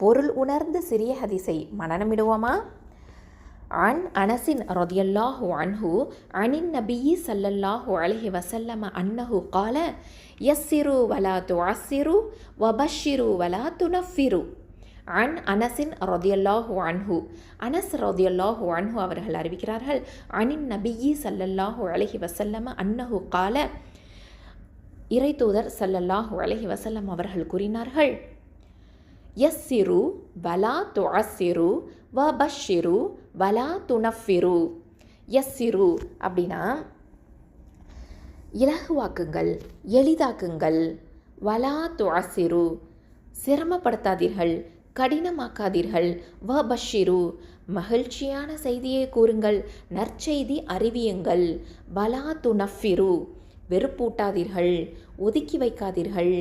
பொருள் உணர்ந்து சிறிய ஹதீஸை மனநமிடுவோமா عن أنس رضي الله عنه عن النبي صلى الله عليه وسلم أنه قال يسروا ولا تعسروا وبشروا ولا تنفروا عن أنس رضي الله عنه அனஸ் ரதியல்லாஹு அன்ஹு அவர்கள் அறிவிக்கிறார்கள் அனின் நபியி சல்லல்லாஹு அலைஹி வசல்லம அன்னஹு கால இறை தூதர் சல்லல்லாஹு அலைஹி வசல்லம் அவர்கள் கூறினார்கள் யஸ்ஸிரு வலா துஅஸ்ஸிரு வ பஷ்ஷிரு வலா துணஃபிரு யஸ்ஸிரு அப்படின்னா இலகுவாக்குங்கள் எளிதாக்குங்கள். வலா துஅஸ்ஸிரு சிரமப்படுத்தாதீர்கள் கடினமாக்காதீர்கள். வ பஷிரு மகிழ்ச்சியான செய்தியை கூறுங்கள் நற்செய்தி அறிவியுங்கள். பலா துணஃபிரு வெறுப்பூட்டாதீர்கள் ஒதுக்கி வைக்காதீர்கள்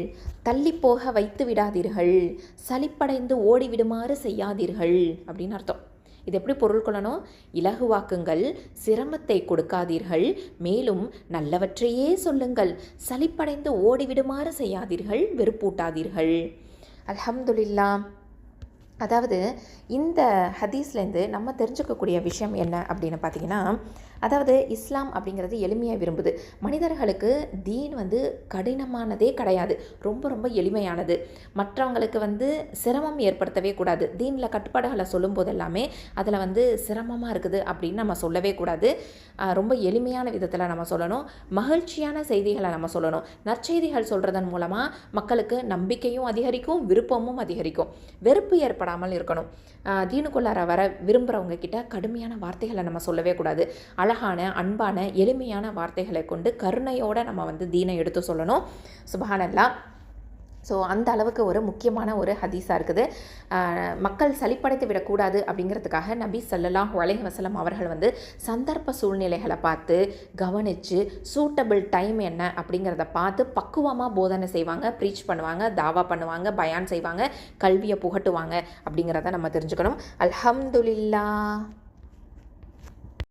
தள்ளி போக வைத்து விடாதீர்கள் சலிப்படைந்து ஓடிவிடுமாறு செய்யாதீர்கள் அப்படின்னு அர்த்தம். இது எப்படி பொருள் கொள்ளணும்? இலகுவாக்குங்கள் சிரமத்தை கொடுக்காதீர்கள் மேலும் நல்லவற்றையே சொல்லுங்கள் சலிப்படைந்து ஓடிவிடுமாறு செய்யாதீர்கள் வெறுப்பூட்டாதீர்கள். அல்ஹம்துலில்லா அதாவது இந்த ஹதீஸ்லேருந்து நம்ம தெரிஞ்சுக்கக்கூடிய விஷயம் என்ன அப்படின்னு பார்த்தீங்கன்னா அதாவது இஸ்லாம் அப்படிங்கிறது எளிமையாக விரும்புது. மனிதர்களுக்கு தீன் வந்து கடினமானதே கிடையாது. ரொம்ப ரொம்ப எளிமையானது. மற்றவங்களுக்கு வந்து சிரமம் ஏற்படுத்தவே கூடாது. தீனில் கட்டுப்பாடுகளை சொல்லும்போது எல்லாமே அதில் வந்து சிரமமாக இருக்குது அப்படின்னு நம்ம சொல்லவே கூடாது. ரொம்ப எளிமையான விதத்தில் நம்ம சொல்லணும். மகிழ்ச்சியான செய்திகளை நம்ம சொல்லணும். நற்செய்திகள் சொல்கிறதன் மூலமாக மக்களுக்கு நம்பிக்கையும் அதிகரிக்கும் விருப்பமும் அதிகரிக்கும். வெறுப்பு ஏற்படாமல் இருக்கணும். தீனுக்குள்ளார வர விரும்புகிறவங்க கிட்ட கடுமையான வார்த்தைகளை நம்ம சொல்லவே கூடாது. அழகான அன்பான எளிமையான வார்த்தைகளை கொண்டு கருணையோட நம்ம வந்து தீனை எடுத்து சொல்லணும். சுபஹானல்லா. ஸோ அந்த அளவுக்கு ஒரு முக்கியமான ஒரு ஹதீஸாக இருக்குது. மக்கள் சளிப்படைத்து விடக்கூடாது அப்படிங்கிறதுக்காக நபி ஸல்லல்லாஹு உலக வசலம் அவர்கள் வந்து சந்தர்ப்ப சூழ்நிலைகளை பார்த்து கவனித்து சூட்டபிள் டைம் என்ன அப்படிங்கிறத பார்த்து பக்குவமாக போதனை செய்வாங்க ப்ரீச் பண்ணுவாங்க தாவா பண்ணுவாங்க பயான் செய்வாங்க கல்வியை புகட்டுவாங்க அப்படிங்கிறத நம்ம தெரிஞ்சுக்கணும். அல்ஹம்துலில்லா